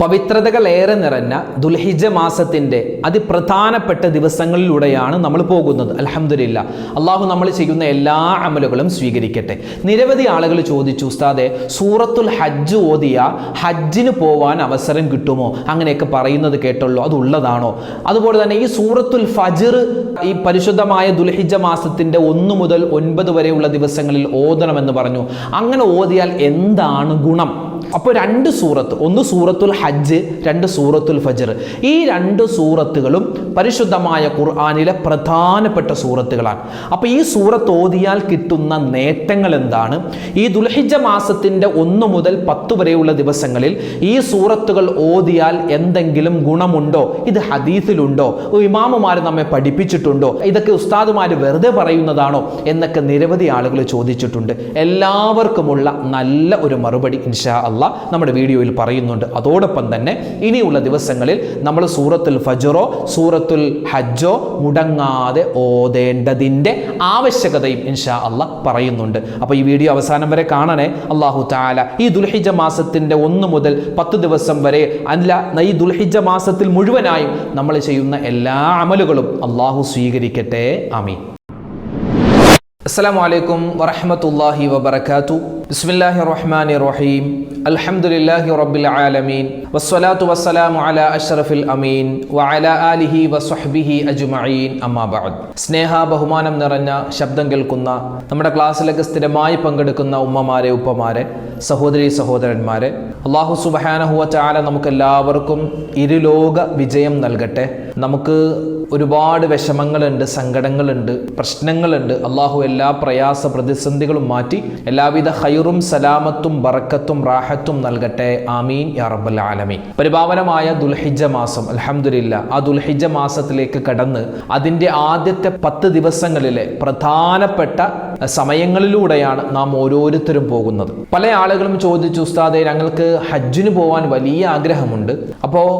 പവിത്രതകളേറെ നിറഞ്ഞ ദുൽഹിജ മാസത്തിന്റെ അതിപ്രധാനപ്പെട്ട ദിവസങ്ങളിലൂടെയാണ് നമ്മൾ പോകുന്നത്. അലഹമില്ല അള്ളാഹു നമ്മൾ ചെയ്യുന്ന എല്ലാ അമലുകളും സ്വീകരിക്കട്ടെ. നിരവധി ആളുകൾ ചോദിച്ചു ഉസ്താദെ സൂറത്തുൽ ഹജ്ജ് ഓതിയ ഹജ്ജിന് പോവാൻ അവസരം കിട്ടുമോ? അങ്ങനെയൊക്കെ പറയുന്നത് കേട്ടുള്ളൂ അതുള്ളതാണോ അതുപോലെ തന്നെ ഈ സൂറത്തുൽ ഫജിർ ഈ പരിശുദ്ധമായ ദുൽഹിജ മാസത്തിന്റെ ഒന്ന് മുതൽ ഒൻപത് വരെയുള്ള ദിവസങ്ങളിൽ ഓതണമെന്ന് പറഞ്ഞു. അങ്ങനെ ഓതിയാൽ എന്താണ് ഗുണം? അപ്പോൾ രണ്ട് സൂറത്ത് ഒന്ന് സൂറത്തുൽ ഹജ്ജ് രണ്ട് സൂറത്തുൽ ഫജർ. ഈ രണ്ട് സൂറത്തുകളും പരിശുദ്ധമായ ഖുർആാനിലെ പ്രധാനപ്പെട്ട സൂറത്തുകളാണ്. അപ്പോൾ ഈ സൂറത്ത് ഓതിയാൽ കിട്ടുന്ന നേട്ടങ്ങൾ എന്താണ്? ഈ ദുൽഹിജ മാസത്തിന്റെ ഒന്ന് മുതൽ പത്ത് വരെയുള്ള ദിവസങ്ങളിൽ ഈ സൂറത്തുകൾ ഓതിയാൽ എന്തെങ്കിലും ഗുണമുണ്ടോ? ഇത് ഹദീസിലുണ്ടോ? ഇമാമുമാർ നമ്മെ പഠിപ്പിച്ചിട്ടുണ്ടോ? ഇതൊക്കെ ഉസ്താദുമാർ വെറുതെ പറയുന്നതാണോ? എന്നൊക്കെ നിരവധി ആളുകൾ ചോദിച്ചിട്ടുണ്ട്. എല്ലാവർക്കുമുള്ള നല്ല ഒരു മറുപടി ഇൻഷാ അള്ളാഹ് നമ്മുടെ വീഡിയോയിൽ പറയുന്നുണ്ട്. അതോടൊപ്പം തന്നെ ഇനിയുള്ള ദിവസങ്ങളിൽ നമ്മൾ സൂറത്തുൽ ഫജറോ സൂറത്തുൽ ഹജ്ജോ മുടങ്ങാതെ ഓതേണ്ടതിന്റെ ആവശ്യകതയും ഇൻഷാ അള്ളാഹ് പറയുന്നുണ്ട്. അപ്പോൾ ഈ വീഡിയോ അവസാനം വരെ കാണണേ. അള്ളാഹു താല ഈ ദുൽഹിജ മാസത്തിന്റെ ഒന്ന് മുതൽ പത്ത് ദിവസം വരെ അല്ല ഈ ദുൽഹിജ മാസത്തിൽ മുഴുവനായും നമ്മൾ ചെയ്യുന്ന എല്ലാ അമലുകളും അള്ളാഹു സ്വീകരിക്കട്ടെ. ആമീൻ. അസ്സാം വലൈക്കും വറഹമത്തല്ലാഹി വബർക്കാത്തു ബിസ്മില്ലാഹി റഹ്മാൻ റഹീം അൽഹംദുലില്ലാഹി റബ്ബിൽ ആലമീൻ. വസ്സലാത്തു വസ്സലാമു അലാ അഷ്റഫിൽ അമീൻ. വഅല ആലിഹി വസ്വഹ്ബിഹി അജ്മഈൻ. അമ്മാ ബഅദ്. സ്നേഹ ബഹുമാനം നിറഞ്ഞ ശബ്ദം കേൾക്കുന്ന നമ്മുടെ ക്ലാസ്സിലേക്ക് സ്ഥിരമായി പങ്കെടുക്കുന്ന ഉമ്മമാരെ ഉപ്പമാരെ സഹോദരി സഹോദരന്മാരെ അള്ളാഹു സുബഹാനഹുവ നമുക്ക് എല്ലാവർക്കും ഇരുലോക വിജയം നൽകട്ടെ. നമുക്ക് ഒരുപാട് വിഷമങ്ങളുണ്ട് സങ്കടങ്ങളുണ്ട് പ്രശ്നങ്ങളുണ്ട്. അള്ളാഹു എല്ലാ പ്രയാസ പ്രതിസന്ധികളും മാറ്റി എല്ലാവിധ ഹൈറും സലാമത്തും ബറക്കത്തും റാഹത്തും നൽകട്ടെ. ആമീൻ. യാ റബ്ബൽ ആലമീൻ. പരിപാവനമായ ദുൽഹിജ മാസം അലഹമുല്ല ആ ദുൽഹിജ മാസത്തിലേക്ക് കടന്ന് അതിന്റെ ആദ്യത്തെ പത്ത് ദിവസങ്ങളിലെ പ്രധാനപ്പെട്ട സമയങ്ങളിലൂടെയാണ് നാം ഓരോരുത്തരും പോകുന്നത്. പല ആളുകളും ചോദിച്ചു ഉസ്താദെ ഞങ്ങൾക്ക് ഹജ്ജിന് പോകാൻ വലിയ ആഗ്രഹമുണ്ട്. അപ്പോൾ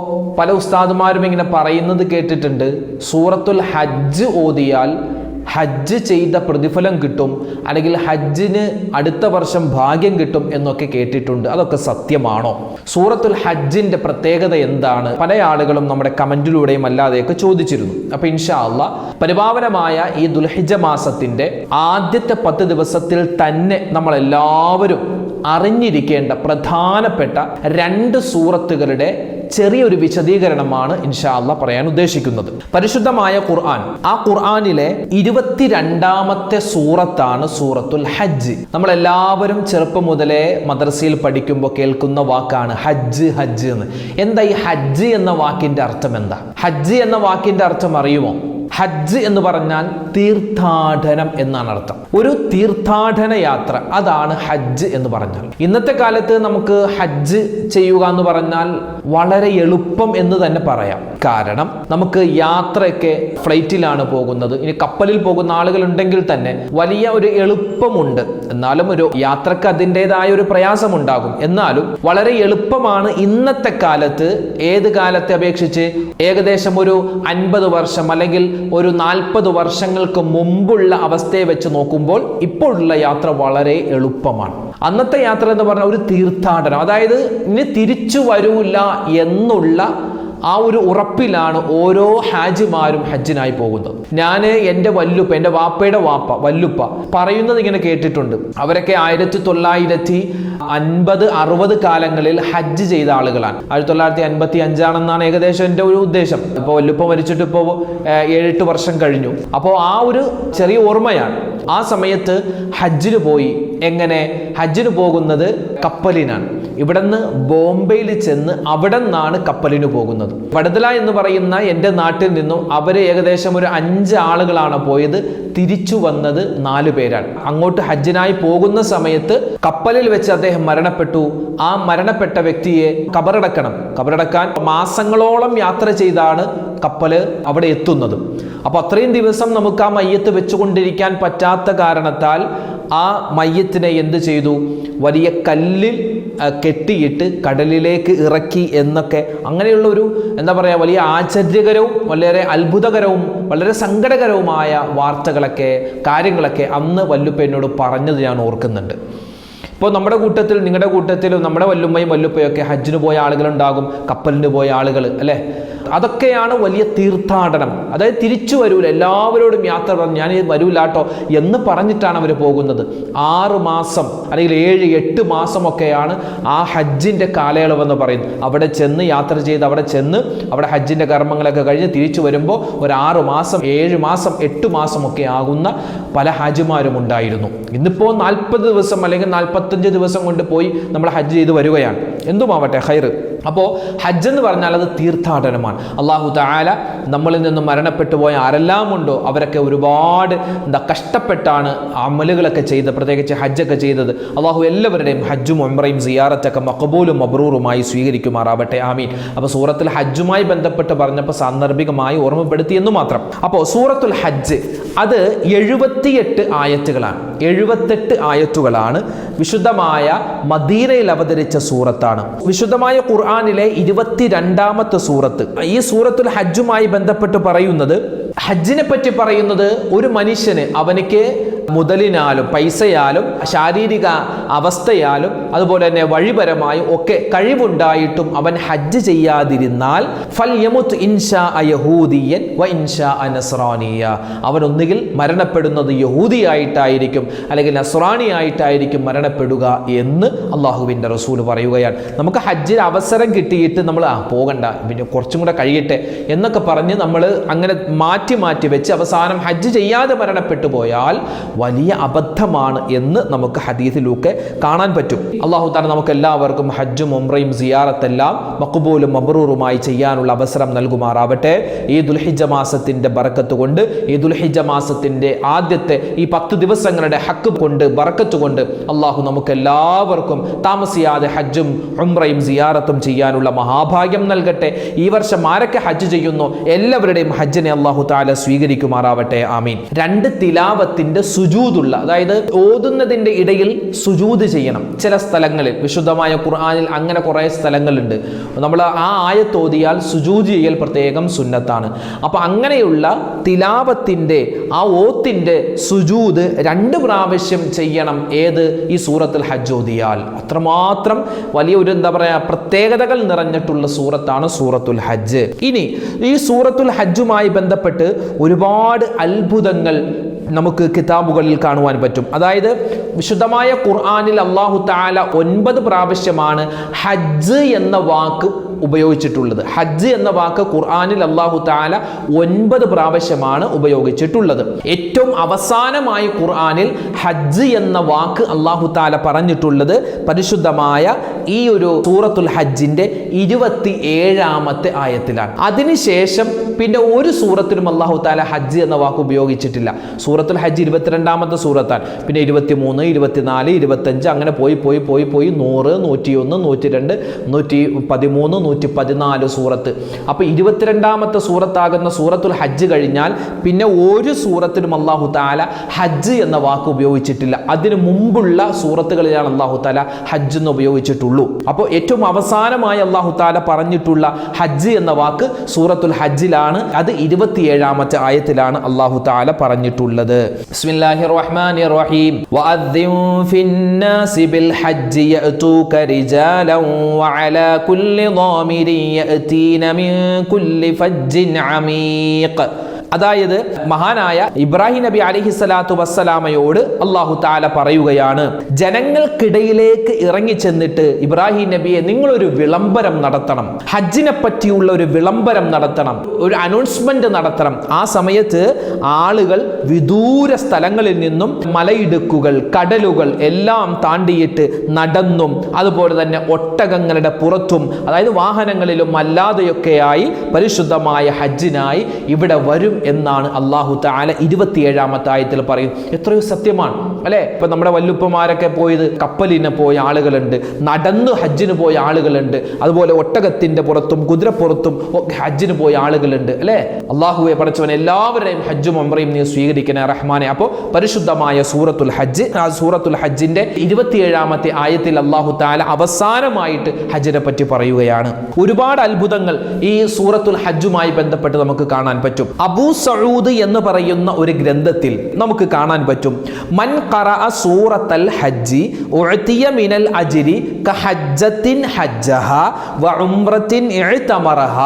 പല ഉസ്താദുമാരും ഇങ്ങനെ പറയുന്നത് കേട്ടിട്ടുണ്ട് സൂറത്തുൽ ഹജ്ജ് ഓതിയാൽ ഹജ്ജ് ചെയ്ത പ്രതിഫലം കിട്ടും അല്ലെങ്കിൽ ഹജ്ജിന് അടുത്ത വർഷം ഭാഗ്യം കിട്ടും എന്നൊക്കെ കേട്ടിട്ടുണ്ട്. അതൊക്കെ സത്യമാണോ? സൂറത്തുൽ ഹജ്ജിന്റെ പ്രത്യേകത എന്താണ്? പല ആളുകളും നമ്മുടെ കമന്റിലൂടെയും അല്ലാതെയൊക്കെ ചോദിച്ചിരുന്നു. അപ്പൊ ഇൻഷാ അല്ല പരിപാവനമായ ഈ ദുൽഹിജ മാസത്തിന്റെ ആദ്യത്തെ പത്ത് ദിവസത്തിൽ തന്നെ നമ്മളെല്ലാവരും അറിഞ്ഞിരിക്കേണ്ട പ്രധാനപ്പെട്ട രണ്ട് സൂറത്തുകളുടെ ചെറിയൊരു വിശദീകരണമാണ് ഇൻഷാ അല്ല പറയാൻ ഉദ്ദേശിക്കുന്നത്. പരിശുദ്ധമായ ഖുർആൻ. ആ ഖുർആനിലെ ഇരുപത്തിരണ്ടാമത്തെ സൂറത്താണ് സൂറത്തുൽ ഹജ്ജ്. നമ്മൾ എല്ലാവരും ചെറുപ്പം മുതലേ മദ്രസയിൽ പഠിക്കുമ്പോൾ കേൾക്കുന്ന വാക്കാണ് ഹജ്ജ് ഹജ്ജ് എന്ന്. എന്താ ഈ ഹജ്ജ് എന്ന വാക്കിന്റെ അർത്ഥം എന്താ? ഹജ്ജ് എന്ന വാക്കിന്റെ അർത്ഥം അറിയുമോ? ഹജ്ജ് എന്ന് പറഞ്ഞാൽ തീർത്ഥാടനം എന്നാണ് അർത്ഥം. ഒരു തീർത്ഥാടന യാത്ര അതാണ് ഹജ്ജ് എന്ന് പറഞ്ഞാൽ. ഇന്നത്തെ കാലത്ത് നമുക്ക് ഹജ്ജ് ചെയ്യുക എന്ന് പറഞ്ഞാൽ വളരെ എളുപ്പം എന്ന് തന്നെ പറയാം. കാരണം നമുക്ക് യാത്രയൊക്കെ ഫ്ലൈറ്റിലാണ് പോകുന്നത്. ഇനി കപ്പലിൽ പോകുന്ന ആളുകളുണ്ടെങ്കിൽ തന്നെ വലിയ ഒരു എളുപ്പമുണ്ട്. എന്നാലും ഒരു യാത്രയ്ക്ക് അതിന്റെതായ ഒരു പ്രയാസമുണ്ടാകും. എന്നാലും വളരെ എളുപ്പമാണ് ഇന്നത്തെ കാലത്ത് ഏത് കാലത്തെ അപേക്ഷിച്ച് ഏകദേശം ഒരു അൻപത് വർഷം അല്ലെങ്കിൽ ഒരു നാൽപ്പത് വർഷങ്ങൾക്ക് മുമ്പുള്ള അവസ്ഥയെ വെച്ച് നോക്കുമ്പോൾ ഇപ്പോഴുള്ള യാത്ര വളരെ എളുപ്പമാണ്. അന്നത്തെ യാത്ര എന്ന് പറഞ്ഞാൽ ഒരു തീർത്ഥാടനം. അതായത് ഇനി തിരിച്ചു വരൂല എന്നുള്ള ആ ഒരു ഉറപ്പിലാണ് ഓരോ ഹാജിമാരും ഹജ്ജിനായി പോകുന്നത്. ഞാൻ എന്റെ വല്ലുപ്പ എന്റെ വാപ്പയുടെ വാപ്പ വല്ലുപ്പ പറയുന്നത് ഇങ്ങനെ കേട്ടിട്ടുണ്ട്. അവരൊക്കെ ആയിരത്തി തൊള്ളായിരത്തി അൻപത് അറുപത് കാലങ്ങളിൽ ഹജ്ജ് ചെയ്ത ആളുകളാണ്. ആയിരത്തി തൊള്ളായിരത്തി അൻപത്തി അഞ്ചാണെന്നാണ് ഏകദേശം എന്റെ ഒരു ഉദ്ദേശം. ഇപ്പോൾ വല്ലുപ്പ മരിച്ചിട്ട് ഇപ്പോൾ ഏഴെട്ട് വർഷം കഴിഞ്ഞു. അപ്പോൾ ആ ഒരു ചെറിയ ഓർമ്മയാണ്. ആ സമയത്ത് ഹജ്ജിന് പോയി. എങ്ങനെ? ഹജ്ജിന് പോകുന്നത് കപ്പലിനാണ്. ഇവിടുന്ന് ബോംബെയിൽ ചെന്ന് അവിടെ നിന്നാണ് കപ്പലിന് പോകുന്നത്. വടതല എന്ന് പറയുന്ന എന്റെ നാട്ടിൽ നിന്നും അവർ ഏകദേശം ഒരു അഞ്ച് ആളുകളാണ് പോയത്. തിരിച്ചു വന്നത് നാലു പേരാണ്. അങ്ങോട്ട് ഹജ്ജിനായി പോകുന്ന സമയത്ത് കപ്പലിൽ വെച്ച് അദ്ദേഹം മരണപ്പെട്ടു. ആ മരണപ്പെട്ട വ്യക്തിയെ കബറടക്കണം. കബറടക്കാൻ മാസങ്ങളോളം യാത്ര ചെയ്താണ് കപ്പൽ അവിടെ എത്തുന്നത്. അപ്പൊ അത്രയും ദിവസം നമുക്ക് ആ മയ്യത്ത് വെച്ചുകൊണ്ടിരിക്കാൻ പറ്റാത്ത കാരണത്താൽ ആ മയ്യത്തിനെ എന്ത് ചെയ്തു? വലിയ കല്ലിൽ കെട്ടിയിട്ട് കടലിലേക്ക് ഇറക്കി എന്നൊക്കെ. അങ്ങനെയുള്ള ഒരു എന്താ പറയുക വലിയ ആശ്ചര്യകരവും വളരെ അത്ഭുതകരവും വളരെ സങ്കടകരവുമായ വാർത്തകളൊക്കെ കാര്യങ്ങളൊക്കെ അന്ന് വല്ലുപ്പ എന്നോട് പറഞ്ഞത് ഞാൻ ഓർക്കുന്നുണ്ട്. ഇപ്പോൾ നമ്മുടെ കൂട്ടത്തിൽ നിങ്ങളുടെ കൂട്ടത്തിലും നമ്മുടെ വല്ലുമ്മയും വല്ലുപ്പയും ഒക്കെ ഹജ്ജിന് പോയ ആളുകളുണ്ടാകും കപ്പലിന് പോയ ആളുകൾ അല്ലേ? അതൊക്കെയാണ് വലിയ തീർത്ഥാടനം. അതായത് തിരിച്ചു വരൂല. എല്ലാവരോടും യാത്ര പറഞ്ഞു ഞാൻ വരൂലാട്ടോ എന്ന് പറഞ്ഞിട്ടാണ് അവർ പോകുന്നത്. ആറ് മാസം അല്ലെങ്കിൽ ഏഴ് എട്ട് മാസമൊക്കെയാണ് ആ ഹജ്ജിന്റെ കാലയളവെന്ന് പറയുന്നത്. അവിടെ ചെന്ന് യാത്ര ചെയ്ത് അവിടെ ചെന്ന് അവിടെ ഹജ്ജിന്റെ കർമ്മങ്ങളൊക്കെ കഴിഞ്ഞ് തിരിച്ചു വരുമ്പോൾ ഒരു ആറ് മാസം ഏഴ് മാസം എട്ട് മാസമൊക്കെ ആകുന്ന പല ഹാജിമാരും ഉണ്ടായിരുന്നു. ഇന്നിപ്പോൾ നാൽപ്പത് ദിവസം അല്ലെങ്കിൽ നാൽപ്പത്തഞ്ച് ദിവസം കൊണ്ട് പോയി നമ്മൾ ഹജ്ജ് ചെയ്ത് വരികയാണ്. എന്തുമാവട്ടെ ഹൈർ അപ്പോൾ ഹജ്ജ് എന്ന് പറഞ്ഞാൽ അത് തീർത്ഥാടനമാണ്. അള്ളാഹു താല നമ്മളിൽ നിന്ന് മരണപ്പെട്ടു പോയ ആരെല്ലാം ഉണ്ടോ അവരൊക്കെ ഒരുപാട് എന്താ കഷ്ടപ്പെട്ടാണ് അമലുകളൊക്കെ ചെയ്ത് പ്രത്യേകിച്ച് ഹജ്ജൊക്കെ ചെയ്തത്. അള്ളാഹു എല്ലാവരുടെയും ഹജ്ജും ഒമ്രയും സിയാറത്തൊക്കെ മക്കബൂലും മബ്രൂറുമായി സ്വീകരിക്കുമാറാവട്ടെ. ആമീൻ. അപ്പോൾ സൂറത്തിൽ ഹജ്ജുമായി ബന്ധപ്പെട്ട് പറഞ്ഞപ്പോൾ സാന്ദർഭികമായി ഓർമ്മപ്പെടുത്തി എന്ന് മാത്രം. അപ്പോൾ സൂറത്തുൽ ഹജ്ജ് അത് എഴുപത്തിയെട്ട് ആയത്തുകളാണ്. എഴുപത്തെട്ട് ആയത്തുകളാണ് വിശുദ്ധമായ മദീനയിൽ അവതരിച്ച സൂറത്താണ്. വിശുദ്ധമായ ഖുർആാനിലെ ഇരുപത്തിരണ്ടാമത്തെ സൂറത്ത്. ഈ സൂറത്തുൽ ഹജ്ജുമായി ബന്ധപ്പെട്ട് പറയുന്നത് ഹജ്ജിനെ പറ്റി പറയുന്നത് ഒരു മനുഷ്യന് അവനിക്ക് മുതലിനാലും പൈസയാലും ശാരീരിക അവസ്ഥയാലും അതുപോലെ തന്നെ വഴിപരമായും ഒക്കെ കഴിവുണ്ടായിട്ടും അവൻ ഹജ്ജ് ചെയ്യാതിരുന്നാൽ ഫൽ യമുത്ത് ഇൻഷാ യഹൂദിയൻ വ ഇൻഷാ നസ്രാനിയ. അവൻ ഒന്നുകിൽ മരണപ്പെടുന്നത് യഹൂദിയായിട്ടായിരിക്കും അല്ലെങ്കിൽ നസ്രാണിയായിട്ടായിരിക്കും മരണപ്പെടുക എന്ന് അള്ളാഹുവിന്റെ റസൂൽ പറയുകയാണ്. നമുക്ക് ഹജ്ജിൽ അവസരം കിട്ടിയിട്ട് നമ്മൾ ആ പോകണ്ട പിന്നെ കുറച്ചും കൂടെ കഴിയട്ടെ എന്നൊക്കെ പറഞ്ഞ് നമ്മൾ അങ്ങനെ മാറ്റി മാറ്റി വെച്ച് അവസാനം ഹജ്ജ് ചെയ്യാതെ മരണപ്പെട്ടു പോയാൽ വലിയ അബദ്ധമാണ് എന്ന് നമുക്ക് ഹദീസിലൂക്കെ കാണാൻ പറ്റും. അള്ളാഹു താല നമുക്ക് എല്ലാവർക്കും ഹജ്ജും ഉംറയും സിയാറത്തെല്ലാം മക്കുബൂലും മബറൂറുമായി ചെയ്യാനുള്ള അവസരം നൽകുമാറാവട്ടെ. ഈ ദുൽഹിജ മാസത്തിന്റെ ബറക്കത്ത് കൊണ്ട് ഈ ദുൽഹിജ മാസത്തിന്റെ ആദ്യത്തെ ഈ പത്ത് ദിവസങ്ങളുടെ ഹക്ക് കൊണ്ട് ബറക്കത്ത് കൊണ്ട് അള്ളാഹു നമുക്ക് എല്ലാവർക്കും താമസിയാതെ ഹജ്ജും ഉംറയും സിയാറത്തും ചെയ്യാനുള്ള മഹാഭാഗ്യം നൽകട്ടെ. ഈ വർഷം ആരൊക്കെ ഹജ്ജ് ചെയ്യുന്നു? എല്ലാവരുടെയും ഹജ്ജിനെ അള്ളാഹു താല സ്വീകരിക്കുമാറാവട്ടെ. ആമീൻ. രണ്ട് തിലാവത്തിന്റെ സുജൂതുള്ള അതായത് ഓതുന്നതിന്റെ ഇടയിൽ സുജൂത് ചെയ്യണം. ചില സ്ഥലങ്ങളിൽ വിശുദ്ധമായ ഖുർആാനിൽ അങ്ങനെ കുറേ സ്ഥലങ്ങളുണ്ട്. നമ്മൾ ആ ആയത്തോതിയാൽ സുജൂത് ചെയ്യൽ പ്രത്യേകം സുന്നത്താണ്. അപ്പൊ അങ്ങനെയുള്ള തിലാവത്തിന്റെ ആ ഓത്തിന്റെ സുജൂത് രണ്ട് പ്രാവശ്യം ചെയ്യണം. ഏത്? ഈ സൂറത്തിൽ ഹജ്ജ് ഓതിയാൽ. അത്രമാത്രം വലിയ ഒരു എന്താ പറയാ പ്രത്യേകതകൾ നിറഞ്ഞിട്ടുള്ള സൂറത്താണ് സൂറത്തുൽ ഹജ്ജ്. ഇനി ഈ സൂറത്തുൽ ഹജ്ജുമായി ബന്ധപ്പെട്ട് ഒരുപാട് അത്ഭുതങ്ങൾ നമുക്ക് കിതാബുകളിൽ കാണുവാൻ പറ്റും. അതായത് വിശുദ്ധമായ ഖുർആാനിൽ അള്ളാഹു താല ഒൻപത് പ്രാവശ്യമാണ് ഹജ്ജ് എന്ന വാക്ക് ഉപയോഗിച്ചിട്ടുള്ളത്. ഹജ്ജ് എന്ന വാക്ക് ഖുർആാനിൽ അള്ളാഹു താല ഒൻപത് പ്രാവശ്യമാണ് ഉപയോഗിച്ചിട്ടുള്ളത്. ഏറ്റവും അവസാനമായി ഖുർആാനിൽ ഹജ്ജ് എന്ന വാക്ക് അള്ളാഹു താല പറഞ്ഞിട്ടുള്ളത് പരിശുദ്ധമായ ഈ ഒരു സൂറത്തുൽ ഹജ്ജിന്റെ ഇരുപത്തി ഏഴാമത്തെ ആയത്തിലാണ് അതിനുശേഷം പിന്നെ ഒരു സൂറത്തിലും അള്ളാഹു താല ഹജ്ജ് എന്ന വാക്ക് ഉപയോഗിച്ചിട്ടില്ല. സൂറത്തുൽ ഹജ്ജ് ഇരുപത്തിരണ്ടാമത്തെ സൂറത്താണ്. പിന്നെ ഇരുപത്തി മൂന്ന് ഇരുപത്തിനാല് ഇരുപത്തഞ്ച് അങ്ങനെ പോയി പോയി പോയി പോയി നൂറ് നൂറ്റിയൊന്ന് നൂറ്റി രണ്ട് നൂറ്റി പതിമൂന്ന് നൂറ്റി പതിനാല് സൂറത്ത്. അപ്പോൾ ഇരുപത്തിരണ്ടാമത്തെ സൂറത്താകുന്ന സൂറത്തുൽ ഹജ്ജ് കഴിഞ്ഞാൽ പിന്നെ ഒരു സൂറത്തിലും അള്ളാഹു താല ഹജ്ജ് എന്ന വാക്ക് ഉപയോഗിച്ചിട്ടില്ല. അതിനു മുമ്പുള്ള സൂറത്തുകളിലാണ് അള്ളാഹു താല ഹജ്ജ് എന്ന് ഉപയോഗിച്ചിട്ടുള്ളൂ. അപ്പോൾ ഏറ്റവും അവസാനമായി അള്ളാഹു താല പറഞ്ഞിട്ടുള്ള ഹജ്ജ് എന്ന വാക്ക് സൂറത്തുൽ ഹജ്ജിലാണ്. അത് ഇരുപത്തിയേഴാമത്തെ ആയത്തിലാണ് അള്ളാഹു താല പറഞ്ഞിട്ടുള്ളത്. ബിസ്മില്ലാഹിർ റഹ്മാനിർ റഹീം ഫിന്നാസി ബിൽ ഹജ്ജ് യഅതൂക റിജാലൻ വഅലാ കുല്ലി ضامر يأتين من كل فج عميق. അതായത് മഹാനായ ഇബ്രാഹിം നബി അലഹി സ്വലാത്തു വസ്സലാമയോട് അള്ളാഹു താല പറയുകയാണ് ജനങ്ങൾക്കിടയിലേക്ക് ഇറങ്ങി ചെന്നിട്ട് ഇബ്രാഹിം നബിയെ നിങ്ങളൊരു വിളംബരം നടത്തണം ഹജ്ജിനെ പറ്റിയുള്ള ഒരു വിളംബരം നടത്തണം ഒരു അനൗൺസ്മെന്റ് നടത്തണം. ആ സമയത്ത് ആളുകൾ വിദൂര സ്ഥലങ്ങളിൽ നിന്നും മലയിടുക്കുകൾ കടലുകൾ എല്ലാം താണ്ടിയിട്ട് നടന്നും അതുപോലെ തന്നെ ഒട്ടകങ്ങളുടെ പുറത്തും അതായത് വാഹനങ്ങളിലും അല്ലാതെയൊക്കെയായി പരിശുദ്ധമായ ഹജ്ജിനായി ഇവിടെ വരും എന്നാണ് അള്ളാഹു താല ഇരുപത്തിയേഴാമത്തെ ആയത്തിൽ പറയും. എത്രയോ സത്യമാണ് അല്ലെ? ഇപ്പൊ നമ്മുടെ വല്ലുപ്പമാരൊക്കെ പോയത് കപ്പലിന് പോയ ആളുകളുണ്ട് നടന്ന് ഹജ്ജിന് പോയ ആളുകളുണ്ട് അതുപോലെ ഒട്ടകത്തിന്റെ പുറത്തും കുതിരപ്പുറത്തും ഒക്കെ ഹജ്ജിന് പോയ ആളുകളുണ്ട് അല്ലെ? അള്ളാഹുവെ പഠിച്ചവൻ എല്ലാവരുടെയും ഹജ്ജും അമ്രയും നീ സ്വീകരിക്കണേ റഹ്മാനെ. അപ്പോൾ പരിശുദ്ധമായ സൂറത്തുൽ ഹജ്ജ് ആ സൂറത്തുൽ ഹജ്ജിന്റെ ഇരുപത്തിയേഴാമത്തെ ആയത്തിൽ അള്ളാഹു താല അവസാനമായിട്ട് ഹജ്ജിനെ പറ്റി പറയുകയാണ്. ഒരുപാട് അത്ഭുതങ്ങൾ ഈ സൂറത്തുൽ ഹജ്ജുമായി ബന്ധപ്പെട്ട് നമുക്ക് കാണാൻ പറ്റും. അബൂ സഊദ് എന്ന് പറയുന്ന ഒരു ഗ്രന്ഥത്തിൽ നമുക്ക് കാണാൻ പറ്റും. മൻ ഖറഅ സൂറത്തൽ ഹജ്ജി ഉഅതിയ മിനൽ അജ്രി കഹജ്ജത്തിൻ ഹജ്ജഹ വ ഉംറത്തിൻ ഇഅ്തമറഹ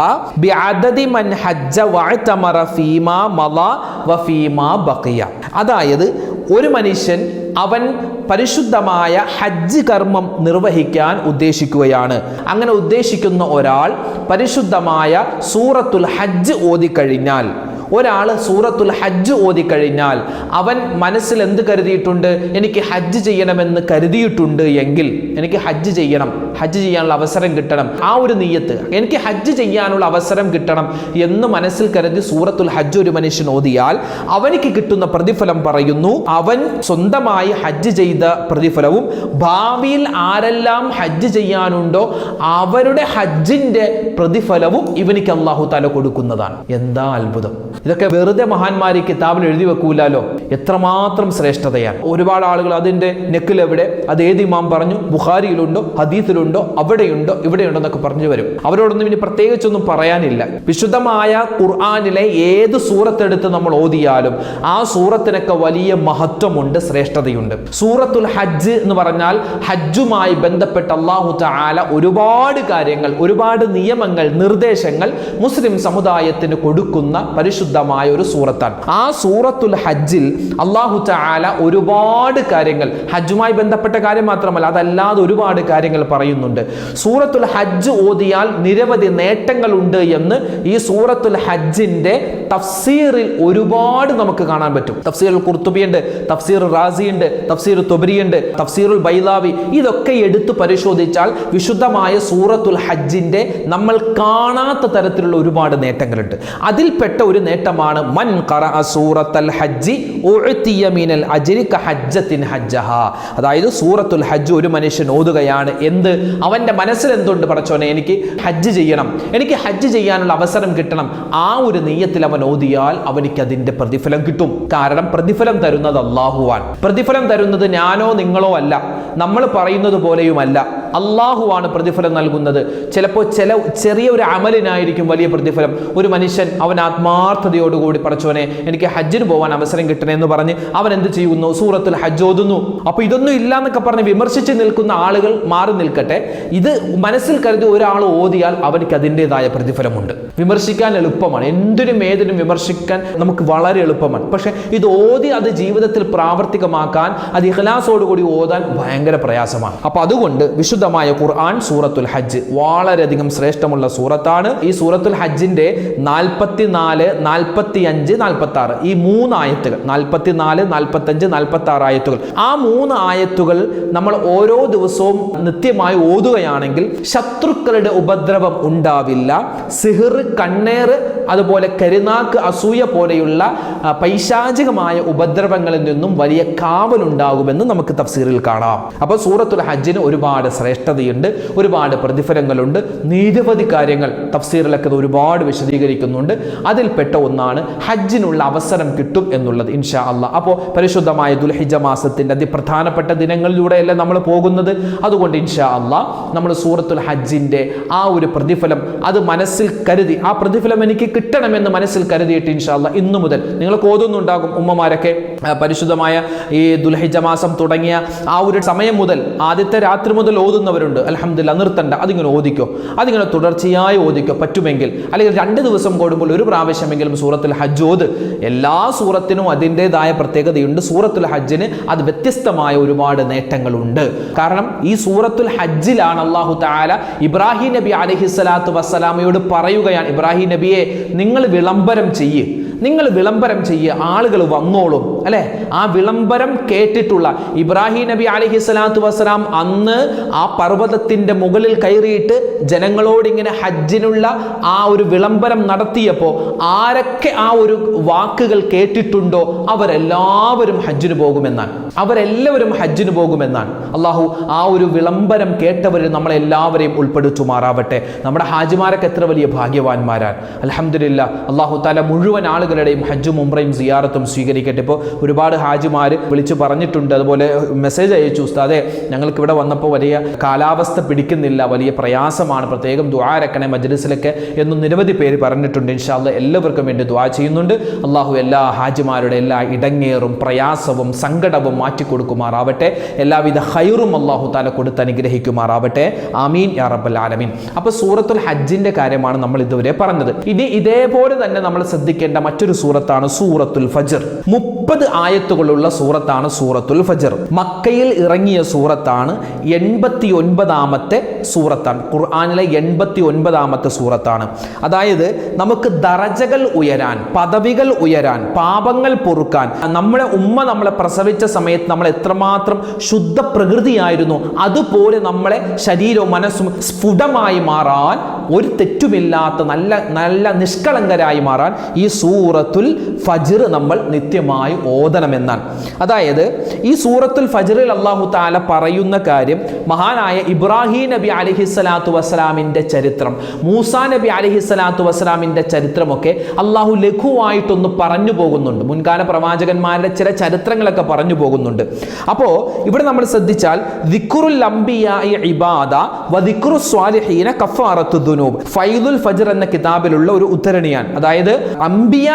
ബിഅദദി മൻ ഹജ്ജ വഅ്തമറ ഫീമാ മള വ ഫീമാ ബഖിയ. അതായത് ഒരു മനുഷ്യൻ അവൻ പരിശുദ്ധമായ ഹജ്ജ് കർമ്മം നിർവഹിക്കാൻ ഉദ്ദേശിക്കുകയാണ്. അങ്ങനെ ഉദ്ദേശിക്കുന്ന ഒരാൾ പരിശുദ്ധമായ സൂറത്തുൽ ഹജ്ജ് ഓതിക്കഴിഞ്ഞാൽ ഒരാൾ സൂറത്തുൽ ഹജ്ജ് ഓതിക്കഴിഞ്ഞാൽ അവൻ മനസ്സിൽ എന്ത് കരുതിയിട്ടുണ്ട്? എനിക്ക് ഹജ്ജ് ചെയ്യണമെന്ന് കരുതിയിട്ടുണ്ട് എങ്കിൽ എനിക്ക് ഹജ്ജ് ചെയ്യണം. ഹജ്ജ് ചെയ്യാനുള്ള അവസരം കിട്ടണം. ആ ഒരു നീയത്ത് എനിക്ക് ഹജ്ജ് ചെയ്യാനുള്ള അവസരം കിട്ടണം എന്ന് മനസ്സിൽ കരുതി സൂറത്തുൽ ഹജ്ജ് ഒരു മനുഷ്യൻ ഓതിയാൽ അവനിക്ക് കിട്ടുന്ന പ്രതിഫലം പറയുന്നു അവൻ സ്വന്തമായി ഹജ്ജ് ചെയ്ത പ്രതിഫലവും ഭാവിയിൽ ആരെല്ലാം ഹജ്ജ് ചെയ്യാനുണ്ടോ അവരുടെ ഹജ്ജിന്റെ പ്രതിഫലവും ഇവനിക്ക് അള്ളാഹു താല കൊടുക്കുന്നതാണ്. എന്താ അത്ഭുതം. ഇതൊക്കെ വെറുതെ മഹാന്മാർ ഈ കിതാബിൽ എഴുതി വെക്കൂലോ എത്രമാത്രം ശ്രേഷ്ഠതയാണ്. ഒരുപാട് ആളുകൾ അതിന്റെ നെക്കിൽ എവിടെ അത് ഏത് ഇമാം പറഞ്ഞു? ബുഖാരിയിലുണ്ടോ? ഹദീസിലുണ്ടോ? അവിടെയുണ്ടോ? ഇവിടെയുണ്ടോ എന്നൊക്കെ പറഞ്ഞു വരും. അവരോടൊന്നും ഇനി പ്രത്യേകിച്ചൊന്നും പറയാനില്ല. വിശുദ്ധമായ ഖുർആാനിലെ ഏത് സൂറത്തെടുത്ത് നമ്മൾ ഓതിയാലും ആ സൂറത്തിനൊക്കെ വലിയ മഹത്വമുണ്ട് ശ്രേഷ്ഠതയുണ്ട്. സൂറത്തുൽ ഹജ്ജ് എന്ന് പറഞ്ഞാൽ ഹജ്ജുമായി ബന്ധപ്പെട്ട അള്ളാഹു തആല ഒരുപാട് കാര്യങ്ങൾ ഒരുപാട് നിയമങ്ങൾ നിർദ്ദേശങ്ങൾ മുസ്ലിം സമുദായത്തിന് കൊടുക്കുന്ന പരിശുദ്ധമായ ഒരു സൂറത്താണ്. ആ സൂറത്തുൽ ഹജ്ജിൽ അള്ളാഹു ചാല ഒരുപാട് കാര്യങ്ങൾ ഹജ്ജുമായി ബന്ധപ്പെട്ട കാര്യം മാത്രമല്ല അതല്ലാതെ ഒരുപാട് കാര്യങ്ങൾ പറയുന്നുണ്ട്. സൂറത്തുൽ ഹജ്ജ് ഓതിയാൽ നിരവധി നേട്ടങ്ങൾ ഉണ്ട് എന്ന് ഈ സൂറത്തുൽ ഹജ്ജിന്റെ തഫ്സീറിൽ ഒരുപാട് നമുക്ക് കാണാൻ പറ്റും. തഫ്സീറുൽ കുർത്തുബിയുണ്ട് തഫ്സീർ റാസി ഉണ്ട് തഫ്സീർ തൊബരി ഉണ്ട് തഫ്സീറുൽ ബൈലാവി ഇതൊക്കെ എടുത്തു പരിശോധിച്ചാൽ വിശുദ്ധമായ സൂറത്തുൽ ഹജ്ജിന്റെ നമ്മൾ കാണാത്ത തരത്തിലുള്ള ഒരുപാട് നേട്ടങ്ങളുണ്ട്. അതിൽപ്പെട്ട ഒരു നേട്ടമാണ്. മൻ സൂറത്തൽ ഹജ്ജി മിനൽ അജ്രി ഹജ്ജത്തിൻ ഹജ്ജഹ. അതായത് സൂറത്തുൽ ഹജ്ജ് ഒരു മനുഷ്യൻ ഓതുകയാണ്. എന്ത്? അവന്റെ മനസ്സിൽ എന്തുണ്ട് പറച്ചോനെ എനിക്ക് ഹജ്ജ് ചെയ്യണം. എനിക്ക് ഹജ്ജ് ചെയ്യാനുള്ള അവസരം കിട്ടണം. ആ ഒരു നെയ്യത്തിൽ അവൻ ഓതിയാൽ അവനിക്ക് അതിന്റെ പ്രതിഫലം കിട്ടും. കാരണം പ്രതിഫലം തരുന്നത് അള്ളാഹുവാൻ പ്രതിഫലം തരുന്നത് ഞാനോ നിങ്ങളോ അല്ല. നമ്മൾ പറയുന്നത് പോലെയുമല്ല. അള്ളാഹുവാണ് പ്രതിഫലം നൽകുന്നത്. ചിലപ്പോൾ ചില ചെറിയ ഒരു അമലിനായിരിക്കും വലിയ പ്രതിഫലം. ഒരു മനുഷ്യൻ അവൻ ആത്മാർത്ഥതയോടുകൂടി പടച്ചോനെ എനിക്ക് ഹജ്ജിന് പോകാൻ അവസരം കിട്ടണേ എന്ന് പറഞ്ഞ് അവൻ എന്ത് ചെയ്യുന്നു? സൂറത്തിൽ ഹജ്ജ് ഓതുന്നു. അപ്പൊ ഇതൊന്നും ഇല്ല എന്നൊക്കെ പറഞ്ഞ് വിമർശിച്ച് നിൽക്കുന്ന ആളുകൾ മാറി നിൽക്കട്ടെ. ഇത് മനസ്സിൽ കരുതി ഒരാൾ ഓതിയാൽ അവനിക്ക് അതിന്റെതായ പ്രതിഫലമുണ്ട്. വിമർശിക്കാൻ എളുപ്പമാണ്. എന്തിനും ഏതിനും വിമർശിക്കാൻ നമുക്ക് വളരെ എളുപ്പമാണ്. പക്ഷെ ഇത് ഓതി അത് ജീവിതത്തിൽ പ്രാവർത്തികമാക്കാൻ അത് ഇഹലാസോടുകൂടി ഓതാൻ ഭയങ്കര പ്രയാസമാണ്. അപ്പൊ അതുകൊണ്ട് വിശുദ്ധമായ ഖുർആൻ സൂറത്തുൽ ഹജ്ജ് വളരെയധികം ശ്രേഷ്ഠമുള്ള സൂറത്താണ്. ഈ സൂറത്തുൽ ഹജ്ജിന്റെ നാൽപ്പത്തി നാല് നാൽപ്പത്തി അഞ്ച് നാൽപ്പത്തി ആറ് ഈ മൂന്ന് ആയത്തുകൾ നാൽപ്പത്തി നാല് നാൽപ്പത്തി അഞ്ച് നാൽപ്പത്തി ആറ് ആയത്തുകൾ. ആ മൂന്ന് ആയത്തുകൾ നമ്മൾ ഓരോ ദിവസവും നിത്യമായി ഓതുകയാണെങ്കിൽ ശത്രുക്കളുടെ ഉപദ്രവം ഉണ്ടാവില്ല. സിഹിർ കണ്ണേറ് അതുപോലെ കരുനാക്ക് അസൂയ പോലെയുള്ള പൈശാചികമായ ഉപദ്രവങ്ങളിൽ നിന്നും വലിയ കാവലുണ്ടാകുമെന്ന് നമുക്ക് തഫ്സീറിൽ കാണാം. അപ്പോൾ സൂറത്തുൽ ഹജ്ജിന് ഒരുപാട് ശ്രേഷ്ഠതയുണ്ട് ഒരുപാട് പ്രതിഫലങ്ങളുണ്ട്. നിരവധി കാര്യങ്ങൾ തഫ്സീറിലൊക്കെ ഒരുപാട് വിശദീകരിക്കുന്നുണ്ട്. അതിൽപ്പെട്ട ഒന്നാണ് ഹജ്ജിനുള്ള അവസരം കിട്ടും എന്നുള്ളത് ഇൻഷാ അല്ല. അപ്പോൾ പരിശുദ്ധമായ ദുൽഹിജ മാസത്തിന്റെ അതിപ്രധാനപ്പെട്ട ദിനങ്ങളിലൂടെയല്ല നമ്മൾ പോകുന്നത്? അതുകൊണ്ട് ഇൻഷാ അല്ല നമ്മൾ സൂറത്തുൽ ഹജ്ജിന്റെ ആ ഒരു പ്രതിഫലം അത് മനസ്സിൽ കരുതി ആ പ്രതിഫലം എനിക്ക് കിട്ടണമെന്ന് മനസ്സിൽ കരുതിയിട്ട് ഇൻഷാ അല്ല ഇന്നു മുതൽ നിങ്ങൾ ഓതുന്നുണ്ടാകും ഉമ്മമാരൊക്കെ. പരിശുദ്ധമായ ഈ ദുൽഹിജ മാസം തുടങ്ങിയ ആ ഒരു സമയം മുതൽ ആദ്യത്തെ രാത്രി മുതൽ ഓതുന്നവരുണ്ട്. അലഹമില്ല നിർത്തണ്ട അതിങ്ങനെ ഓദിക്കോ അതിങ്ങനെ തുടർച്ചയായി ഓദിക്കോ പറ്റുമെങ്കിൽ അല്ലെങ്കിൽ രണ്ട് ദിവസം കൂടുമ്പോൾ ഒരു പ്രാവശ്യമെങ്കിലും സൂറത്തുൽ ഹജ്ജ് ഓത്. എല്ലാ സൂറത്തിനും അതിന്റെതായ പ്രത്യേകതയുണ്ട്. സൂറത്തുൽ ഹജ്ജിന് അത് വ്യത്യസ്തമായ ഒരുപാട് നേട്ടങ്ങളുണ്ട്. കാരണം ഈ സൂറത്തുൽ ഹജ്ജിലാണ് അള്ളാഹു താല ഇബ്രാഹിം നബി അലഹി സ്വലാത്തു വസ്സലാമയോട് പറയുകയാണ് ഇബ്രാഹിം നബിയെ നിങ്ങൾ വിളംബരം ചെയ്യ്. നിങ്ങൾ വിളംബരം ചെയ്യുക ആളുകൾ വന്നോളും അല്ലെ? ആ വിളംബരം കേട്ടിട്ടുള്ള ഇബ്രാഹിം നബി അലഹി സ്വലാത്തു വസ്സലാം അന്ന് ആ പർവതത്തിന്റെ മുകളിൽ കയറിയിട്ട് ജനങ്ങളോട് ഇങ്ങനെ ഹജ്ജിനുള്ള ആ ഒരു വിളംബരം നടത്തിയപ്പോൾ ആരൊക്കെ ആ ഒരു വാക്കുകൾ കേട്ടിട്ടുണ്ടോ അവരെല്ലാവരും ഹജ്ജിന് പോകുമെന്നാണ്. അവരെല്ലാവരും ഹജ്ജിന് പോകുമെന്നാണ്. അള്ളാഹു ആ ഒരു വിളംബരം കേട്ടവരിൽ നമ്മളെല്ലാവരെയും ഉൾപ്പെടുത്തുമാറാവട്ടെ. നമ്മുടെ ഹാജിമാരൊക്കെ എത്ര വലിയ ഭാഗ്യവാന്മാരാണ്. അലഹമില്ല അള്ളാഹു തല മുഴുവൻ ആളുകളുടെയും ഹജ്ജും ഉംറയും സിയാറത്തും സ്വീകരിക്കട്ടെ. ഇപ്പോൾ ഒരുപാട് ഹാജിമാർ വിളിച്ചു പറഞ്ഞിട്ടുണ്ട്. അതുപോലെ മെസ്സേജ് അയച്ചു ഉസ്താദെ ഞങ്ങൾക്ക് ഇവിടെ വന്നപ്പോൾ വലിയ കാലാവസ്ഥ പിടിക്കുന്നില്ല വലിയ പ്രയാസമാണ്. പ്രത്യേകം ദ്വാരക്കണേ മജ്ലിസിലൊക്കെ എന്ന് നിരവധി പേര് പറഞ്ഞിട്ടുണ്ട്. ഇൻഷാല്ല എല്ലാവർക്കും വേണ്ടി ദ്വാ ചെയ്യുന്നുണ്ട്. അള്ളാഹു എല്ലാ ഹാജിമാരുടെ എല്ലാ ഇടങ്ങേറും പ്രയാസവും സങ്കടവും മാറ്റിക്കൊടുക്കുമാറാവട്ടെ. എല്ലാവിധ ഹൈറും അള്ളാഹു താല കൊടുത്ത് അനുഗ്രഹിക്കുമാറാവട്ടെ. ആമീൻ യാ റബ്ബൽ ആലമീൻ. അപ്പോൾ സൂറത്തുൽ ഹജ്ജിന്റെ കാര്യമാണ് നമ്മൾ ഇതുവരെ പറഞ്ഞത്. ഇനി ഇതേപോലെ തന്നെ നമ്മൾ ശ്രദ്ധിക്കേണ്ട മറ്റൊരു സൂറത്താണ് സൂറത്തുൽ ഫജർ. മുപ്പത് ആയത്തുകളുള്ള സൂറത്താണ് സൂറത്തുൽ ഫജർ. മക്കയിൽ ഇറങ്ങിയ സൂറത്താണ് എൺപത്തി ഒൻപതാമത്തെ സൂറത്താണ്. ഖുർആാനിലെ എൺപത്തി ഒൻപതാമത്തെ സൂറത്താണ്. അതായത് നമുക്ക് ദറജകൾ ഉയരാൻ പദവികൾ ഉയരാൻ പാപങ്ങൾ പൊറുക്കാൻ നമ്മുടെ ഉമ്മ നമ്മളെ പ്രസവിച്ച സമയത്ത് നമ്മൾ എത്രമാത്രം ശുദ്ധ പ്രകൃതിയായിരുന്നു അതുപോലെ നമ്മളെ ശരീരവും മനസ്സും സ്ഫുടമായി മാറാൻ ഒരു തെറ്റുമില്ലാത്ത നല്ല നല്ല നിഷ്കളങ്കരായി മാറാൻ ഈ സൂറത്തുൽ ഫജ്ർ നമ്മൾ നിത്യമായി ഓതണമെന്നാണ്. അതായത് ഈ സൂറത്തുൽ ഫജ്റിൽ അള്ളാഹു താല പറയുന്ന കാര്യം മഹാനായ ഇബ്രാഹിം നബി അലഹി സ്വലാത്തു വസ്സലാമിന്റെ ചരിത്രം മൂസാ നബി അലഹി സ്വലാത്തു വസ്സലാമിന്റെ ചരിത്രമൊക്കെ അള്ളാഹു ലഘുവായിട്ടൊന്ന് പറഞ്ഞു പോകുന്നുണ്ട്. മുൻകാല പ്രവാചകന്മാരുടെ ചില ചരിത്രങ്ങളൊക്കെ പറഞ്ഞു പോകുന്നുണ്ട്. അപ്പോൾ ഇവിടെ നമ്മൾ ശ്രദ്ധിച്ചാൽ ദിക്കുറുൽ അംബിയായി ഇബാദ വദിക്കുറു സ്വാലിഹീന കഫാറത്തു ദുനൂബ്. ഫൈദുൽ ഫജർ എന്ന കിതാബിലുള്ള ഒരു ഉദ്ധരണിയാണ്. അതായത്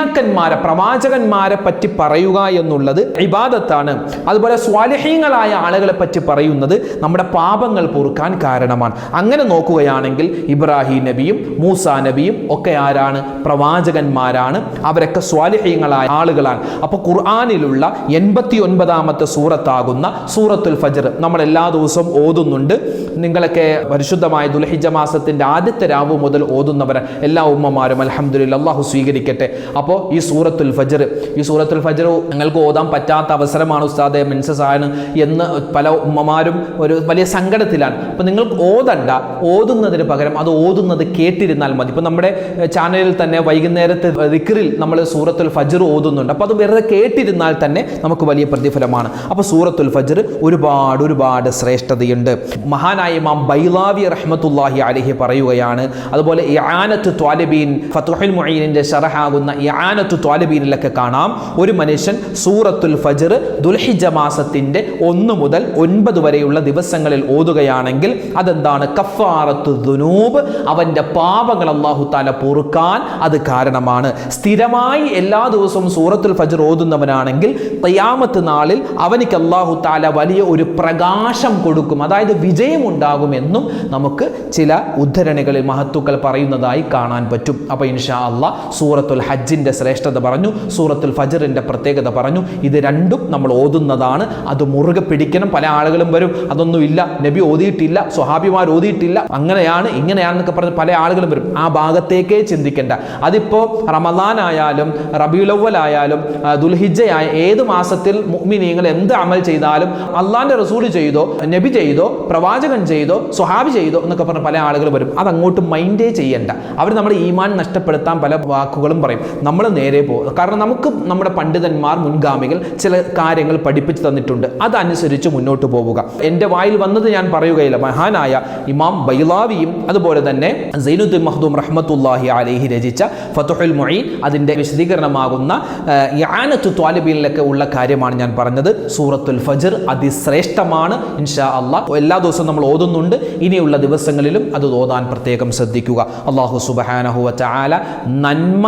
അമ്പിയാക്കന്മാരെ പ്രവാചകന്മാരെ പറ്റി പറയുക എന്നുള്ളത് ഇബാദത്താണ്. അതുപോലെ സ്വാലിഹീങ്ങളായ ആളുകളെ പറ്റി പറയുന്നത് നമ്മുടെ പാപങ്ങൾ പൊറുക്കാൻ കാരണമാണ്. അങ്ങനെ നോക്കുകയാണെങ്കിൽ ഇബ്രാഹിം നബിയും മൂസ നബിയും ഒക്കെ ആരാണ്? പ്രവാചകന്മാരാണ്. അവരൊക്കെ സ്വാലിഹീങ്ങളായ ആളുകളാണ്. അപ്പോൾ ഖുർആാനിലുള്ള എൺപത്തി ഒൻപതാമത്തെ സൂറത്താകുന്ന സൂറത്തുൽ ഫജർ നമ്മൾ എല്ലാ ദിവസവും ഓതുന്നുണ്ട്. നിങ്ങളൊക്കെ പരിശുദ്ധമായ ദുൽഹിജ മാസത്തിന്റെ ആദ്യത്തെ രാവ് മുതൽ ഓതുന്നവരെ. എല്ലാ ഉമ്മമാരും അലഹമുല്ല അള്ളാഹു സ്വീകരിക്കട്ടെ. അപ്പോൾ ഈ സൂറത്തുൽ ഫജർ ഈ സൂറത്തുൽ ഫജർ ഞങ്ങൾക്ക് ഓതാൻ പറ്റാത്ത അവസരമാണ് ഉസ്താദെ മെൻസസ് ആണ് എന്ന് പല ഉമ്മമാരും ഒരു വലിയ സങ്കടത്തിലാണ്. അപ്പോൾ നിങ്ങൾ ഓതണ്ട ഓതുന്നതിന് പകരം അത് ഓതുന്നത് കേട്ടിരുന്നാൽ മതി. ഇപ്പോൾ നമ്മുടെ ചാനലിൽ തന്നെ വൈകുന്നേരത്തെ ദിക്റിൽ നമ്മൾ സൂറത്തുൽ ഫജർ ഓതുന്നുണ്ട്. അപ്പോൾ അത് വെറുതെ കേട്ടിരുന്നാൽ തന്നെ നമുക്ക് വലിയ പ്രതിഫലമാണ്. അപ്പോൾ സൂറത്തുൽ ഫജർ ഒരുപാട് ഒരുപാട് ശ്രേഷ്ഠതയുണ്ട്. മഹാനായ ഇമാം ബൈലാവി റഹ്മത്തുല്ലാഹി അലഹി പറയുകയാണ് അതുപോലെ ഇയാനത്ത് ത്വാലിബീൻ ഫത്തുഹുൽ മുഈനിന്റെ ഷറഹാകുന്ന ഇആനത്ത് ത്വാലിബീനിലൊക്കെ കാണാം. ഒരു മനുഷ്യൻ സൂറത്തുൽ ഫജർ ദുൽഹിജ മാസത്തിന്റെ ഒന്ന് മുതൽ ഒൻപത് വരെയുള്ള ദിവസങ്ങളിൽ ഓതുകയാണെങ്കിൽ അതെന്താണ്? കഫാറത്തു ദുനൂബ്. അവന്റെ പാപങ്ങൾ അള്ളാഹു താല പൊറുക്കാൻ അത് കാരണമാണ്. സ്ഥിരമായി എല്ലാ ദിവസവും സൂറത്തുൽ ഫജർ ഓതുന്നവനാണെങ്കിൽ തയ്യാമത്ത് നാളിൽ അവനിക്ക് അള്ളാഹു താല വലിയ ഒരു പ്രകാശം കൊടുക്കും. അതായത് വിജയമുണ്ടാകുമെന്നും നമുക്ക് ചില ഉദ്ധരണികളിൽ മഹത്തുക്കൾ പറയുന്നതായി കാണാൻ പറ്റും. അപ്പോൾ ഇൻഷാ അള്ളാ സൂറത്തുൽ ഹജ്ജിന്റെ ശ്രേഷ്ഠത പറഞ്ഞു സൂറത്തുൽ ഫജറിന്റെ പ്രത്യേകത പറഞ്ഞു. ഇത് രണ്ടും നമ്മൾ ഓതുന്നതാണ്. അത് മുറുകെ പിടിക്കണം. പല ആളുകളും വരും. അതൊന്നുമില്ല നബി ഓതിയിട്ടില്ല. സ്വഹാബിമാർ ഓതിയിട്ടില്ല. അങ്ങനെയാണ് ഇങ്ങനെയാണെന്നൊക്കെ പറഞ്ഞ് പല ആളുകളും വരും. ആ ഭാഗത്തേക്കേ ചിന്തിക്കേണ്ട. അതിപ്പോൾ റമദാനായാലും റബിയുലവലായാലും ദുൽഹിജയായ ഏത് മാസത്തിൽ മുഅ്മിനീങ്ങൾ എന്ത് അമൽ ചെയ്താലും അള്ളാഹിന്റെ റസൂൽ ചെയ്തോ നബി ചെയ്തോ പ്രവാചകൻ ചെയ്തോ സ്വഹാബി ചെയ്തോ എന്നൊക്കെ പറഞ്ഞ് പല ആളുകൾ വരും. അതങ്ങോട്ട് മൈൻഡേ ചെയ്യണ്ട. അവർ നമ്മുടെ ഈമാൻ നഷ്ടപ്പെടുത്താൻ പല വാക്കുകളും പറയും. നമ്മൾ നേരെ പോകും കാരണം നമുക്ക് നമ്മുടെ പണ്ഡിതന്മാർ മുൻഗാമികൾ ചില കാര്യങ്ങൾ പഠിപ്പിച്ചു തന്നിട്ടുണ്ട്. അതനുസരിച്ച് മുന്നോട്ട് പോവുക. എന്റെ വായിൽ വന്നത് ഞാൻ പറയുകയില്ല. മഹാനായ ഇമാം ബൈലാവിയും അതുപോലെ തന്നെ സൈനുദ്ദീൻ മഹദൂം റഹ്മത്തുല്ലാഹി അലൈഹി രചിച്ച ഫതുഹുൽ മൊയ്ൻ അതിന്റെ വിശദീകരണമാകുന്ന യാനത്തു ത്വാലിബീനിലൊക്കെ ഉള്ള കാര്യമാണ് ഞാൻ പറഞ്ഞത്. സൂറത്തുൽ ഫജർ അതിശ്രേഷ്ഠമാണ് ഇൻഷാ അള്ളാഹ് എല്ലാ ദിവസവും നമ്മൾ ഓതുന്നുണ്ട്. ഇനിയുള്ള ദിവസങ്ങളിലും അത് ഓതാൻ പ്രത്യേകം ശ്രദ്ധിക്കുക. അള്ളാഹു സുബഹാനഹുവ ചാല നന്മ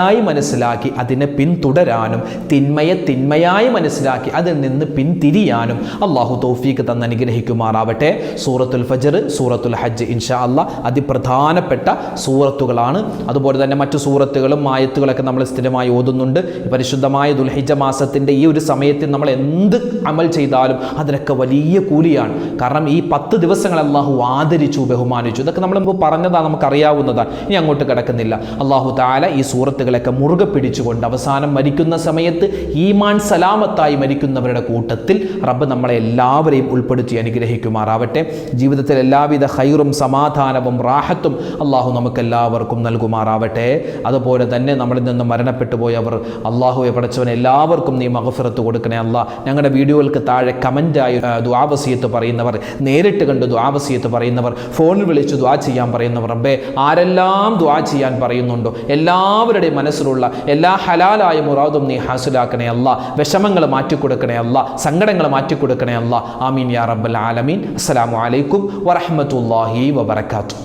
നന്മയായി മനസ്സിലാക്കി അതിനെ പിന്തുടരാനും തിന്മയെ തിന്മയായി മനസ്സിലാക്കി അതിൽ നിന്ന് പിന്തിരിയാനും അള്ളാഹു തൗഫീക്ക് തന്ന് അനുഗ്രഹിക്കുമാറാവട്ടെ. സൂറത്തുൽ ഫജർ സൂറത്തുൽ ഹജ്ജ് ഇൻഷാ അല്ല അതിപ്രധാനപ്പെട്ട സൂറത്തുകളാണ്. അതുപോലെ തന്നെ മറ്റു സൂറത്തുകളും ആയത്തുകളൊക്കെ നമ്മൾ സ്ഥിരമായി ഓതുന്നുണ്ട്. പരിശുദ്ധമായ ദുൽഹിജ മാസത്തിന്റെ ഈ ഒരു സമയത്തിൽ നമ്മൾ എന്ത് അമൽ ചെയ്താലും അതിനൊക്കെ വലിയ കൂലിയാണ്. കാരണം ഈ പത്ത് ദിവസങ്ങൾ അള്ളാഹു ആദരിച്ചു ബഹുമാനിച്ചു. ഇതൊക്കെ നമ്മൾ പറഞ്ഞതാണ് നമുക്കറിയാവുന്നതാണ് ഇനി അങ്ങോട്ട് കിടക്കുന്നില്ല. അള്ളാഹു താല ഈ സൂറത്തുകളൊക്കെ മുറുകെ പിടിച്ചുകൊണ്ട് അവസാനം മരിക്കുന്ന സമയത്ത് ഈമാൻ സലാമത്തായി മരിക്കുന്നവരുടെ കൂട്ടത്തിൽ റബ്ബ് നമ്മളെ എല്ലാവരെയും ഉൾപ്പെടുത്തി അനുഗ്രഹിക്കുമാറാവട്ടെ. ജീവിതത്തിൽ എല്ലാവിധ ഹൈറും സമാധാനവും റാഹത്തും അള്ളാഹു നമുക്കെല്ലാവർക്കും നൽകുമാറാവട്ടെ. അതുപോലെ തന്നെ നമ്മളിൽ നിന്ന് മരണപ്പെട്ടു പോയവർ അള്ളാഹുവെ പടച്ചവൻ എല്ലാവർക്കും നീ മകഫിറത്ത് കൊടുക്കണേ അല്ല ഞങ്ങളുടെ വീഡിയോകൾക്ക് താഴെ കമന്റായി ദ്വാവസീയത്ത് പറയുന്നവർ നേരിട്ട് കണ്ട് ദ്വാവസീയത്ത് പറയുന്നവർ ഫോണിൽ വിളിച്ച് ദ്വാ ചെയ്യാൻ പറയുന്നവർ റബ്ബേ ആരെല്ലാം ദ്വാ ചെയ്യാൻ പറയുന്നുണ്ടോ? എല്ലാവരുടെയും മനസ്സിലുള്ള എല്ലാ ഹലാലായ മുറാദും നീ ഹാസിലാക്കണേ അല്ല. വിഷമങ്ങൾ മാറ്റിക്കൊടുക്കണേ അല്ല. സങ്കടങ്ങൾ മാറ്റിക്കൊടുക്കണേ അല്ല. ആമീൻ യാ റബ്ബൽ ആലമീൻ. അസ്സലാമു അലൈക്കും വറഹ്മത്തുള്ളാഹി വബറകാതുഹു.